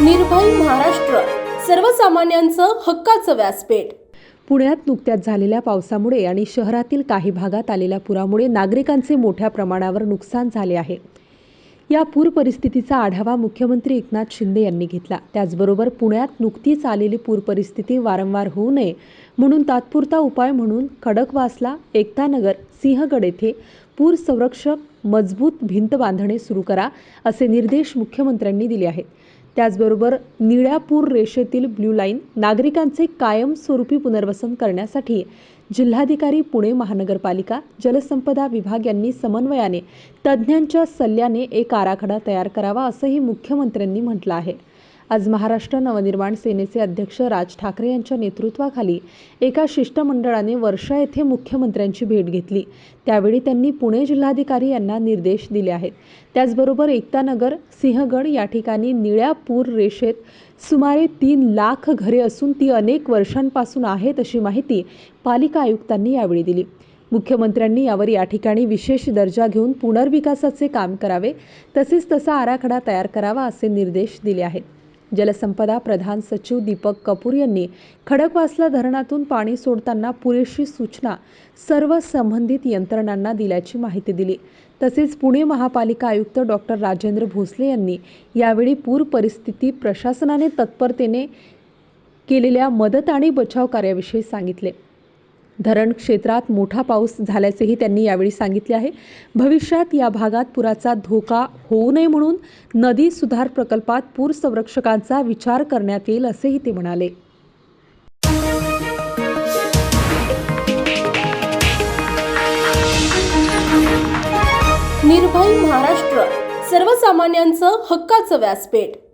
निर्भय महाराष्ट्र सर्वसामान्यांचं हक्काचं व्यासपीठ. पुण्यात नुकत्याच झालेल्या पावसामुळे आणि शहरातील काही भागात आलेल्या पुरामुळे नागरिकांचे मोठ्या प्रमाणावर नुकसान झाले आहे. या पूर परिस्थितीचा आढावा मुख्यमंत्री एकनाथ शिंदे यांनी घेतला. त्याचबरोबर पुण्यात नुकतीच आलेली पूर परिस्थिती वारंवार होऊ नये म्हणून तात्पुरता उपाय म्हणून खडकवासला एकतानगर सिंहगड येथे पूर संरक्षक मजबूत भिंत बांधणे सुरू करा असे निर्देश मुख्यमंत्र्यांनी दिले आहेत. त्याचबरोबर निळ्या पूर रेषेतील ब्ल्यू लाईन नागरिकांचे कायमस्वरूपी पुनर्वसन करण्यासाठी जिल्हाधिकारी पुणे महानगरपालिका जलसंपदा विभाग यांनी समन्वयाने तज्ज्ञांच्या सल्ल्याने एक आराखडा तयार करावा असंही मुख्यमंत्र्यांनी म्हटलं आहे. आज महाराष्ट्र नवनिर्माण सेनेचे अध्यक्ष राज ठाकरे यांच्या नेतृत्वाखाली एका शिष्टमंडळाने वर्षा येथे मुख्यमंत्र्यांची भेट घेतली. त्यावेळी त्यांनी पुणे जिल्हाधिकारी यांना निर्देश दिले आहेत. त्याचबरोबर एकतानगर सिंहगड या ठिकाणी निळ्या पूर रेषेत सुमारे तीन लाख घरे असून ती अनेक वर्षांपासून आहेत अशी माहिती पालिका आयुक्तांनी यावेळी दिली. मुख्यमंत्र्यांनी यावर या ठिकाणी विशेष दर्जा घेऊन पुनर्विकासाचे काम करावे तसेच तसा आराखडा तयार करावा असे निर्देश दिले आहेत. जलसंपदा प्रधान सचिव दीपक कपूर यांनी खडकवासला धरणातून पाणी सोडताना पुरेशी सूचना सर्व संबंधित यंत्रणांना दिल्याची माहिती दिली. तसेच पुणे महापालिका आयुक्त डॉक्टर राजेंद्र भोसले यांनी यावेळी पूर परिस्थिती प्रशासनाने तत्परतेने केलेल्या मदत आणि बचाव कार्याविषयी सांगितले. धरण क्षेत्रात मोठा पाऊस झाल्याचेही त्यांनी यावेळी सांगितले आहे. भविष्यात या भागात पुराचा धोका होऊ नये म्हणून नदी सुधार प्रकल्पात पूर संरक्षकांचा विचार करण्यात येईल असेही ते म्हणाले. निर्भय महाराष्ट्र सर्वसामान्यांचं हक्काचं व्यासपीठ.